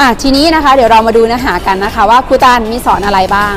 อะทีนี้นะคะเดี๋ยวเรามาดูเนื้อหากันนะคะว่าครูตานมีสอนอะไรบ้าง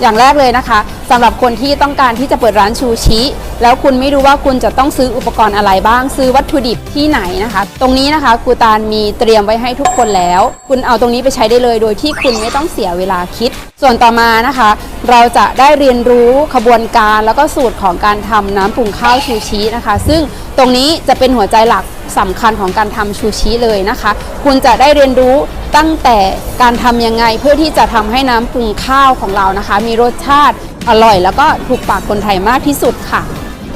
อย่างแรกเลยนะคะสำหรับคนที่ต้องการที่จะเปิดร้านชูชิ แล้วคุณไม่รู้ว่าคุณจะต้องซื้ออุปกรณ์อะไรบ้าง ซื้อวัตถุดิบที่ไหนนะคะ ตรงนี้นะคะครูตานมีเตรียมไว้ให้ทุกคนแล้ว คุณเอาตรงนี้ไปใช้ได้เลย โดยที่คุณไม่ต้องเสียเวลาคิด ส่วนต่อมานะคะ เราจะได้เรียนรู้ขบวนการแล้วก็สูตรของการทำน้ำปรุงข้าวชูชีนะคะ ซึ่งตรงนี้จะเป็นหัวใจหลักสำคัญของการทำชูชีเลยนะคะ คุณจะได้เรียนรู้ตั้งแต่การทำยังไงเพื่อที่จะทำให้น้ำปรุงข้าวของเรานะคะ มีรสชาติอร่อย แล้วก็ถูกปากคนไทยมากที่สุดค่ะ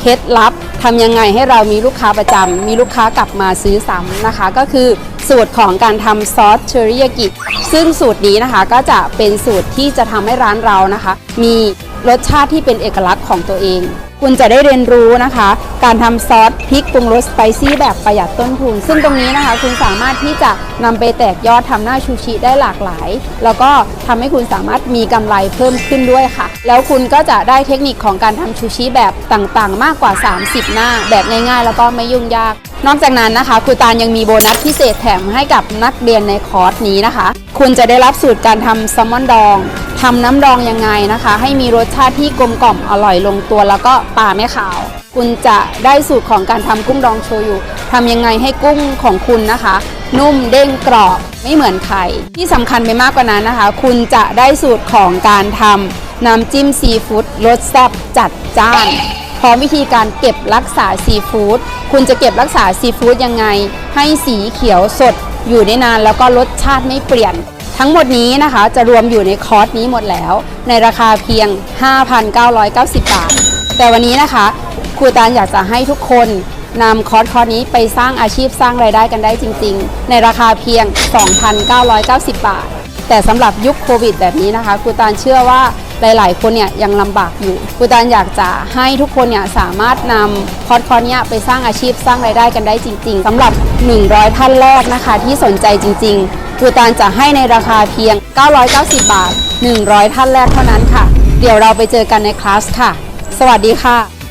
เคล็ดลับทำยังไงให้เรามีลูกค้าประจำมีลูกค้ากลับมาซื้อซ้ำนะคะ ก็คือสูตรของการทำซอสเชอริยากิซึ่งสูตรนี้นะคะก็จะเป็นสูตรที่จะทำให้ร้านเรานะคะ มีรสชาติที่เป็นเอกลักษณ์ของตัวเองคุณจะได้เรียนรู้นะคะ การทำซอสพริกปรุงรสสไปซี่แบบประหยัดต้นทุน ซึ่งตรงนี้นะคะคุณสามารถที่จะนำไปแตกยอดทำหน้าชูชิได้หลากหลาย แล้วก็ทำให้คุณสามารถมีกำไรเพิ่มขึ้นด้วยค่ะ แล้วคุณก็จะได้เทคนิคของการทำชูชิแบบต่างๆ มากกว่า 30 หน้า แบบง่ายๆ แล้วก็ไม่ยุ่งยาก นอกจากนั้นนะคะครูตานยังมีโบนัสพิเศษแถมให้กับนักเรียนในคอร์สนี้นะคะ คุณจะได้รับสูตรการทำแซลมอนดองทำน้ำดองยังไงนะคะ ให้มีรสชาติที่กลมกล่อมอร่อยลงตัวแล้วก็ปลาไม่ขาว คุณจะได้สูตรของการทำกุ้งดองโชยุทำยังไงให้กุ้งของคุณนะคะ นุ่มเด้งกรอบไม่เหมือนใครที่สำคัญไปมากกว่านั้นนะคะ คุณจะได้สูตรของการทำน้ำจิ้มซีฟู้ดรสแซ่บจัดจ้านพร้อมวิธีการเก็บรักษาซีฟู้ดคุณจะเก็บรักษาซีฟู้ดยังไง ให้สีเขียวสดอยู่ได้นานแล้วก็รสชาติไม่เปลี่ยนทั้งหมดนี้นะคะจะรวมอยู่ในคอร์สนี้หมดแล้ว ในราคาเพียง 5,990 บาท แต่วันนี้นะคะครูตานอยากจะให้ทุกคนนำคอร์สคอร์สนี้ไปสร้างอาชีพสร้างรายได้กันได้จริง ๆ ในราคาเพียง 2,990 บาท แต่สำหรับยุคโควิดแบบนี้นะคะครูตานเชื่อว่าหลาย ๆ คนเนี่ยยังลำบากอยู่ครูตานอยากจะให้ทุกคนเนี่ยสามารถนำคอร์สคอร์สเนี้ยไปสร้างอาชีพสร้างรายได้กันได้จริง ๆสำหรับ 100 ท่านแรกนะคะที่สนใจจริง ๆครูตานจะให้ในราคาเพียง 990 บาท 100 ท่านแรกเท่านั้นค่ะ เดี๋ยวเราไปเจอกันในคลาสค่ะ สวัสดีค่ะ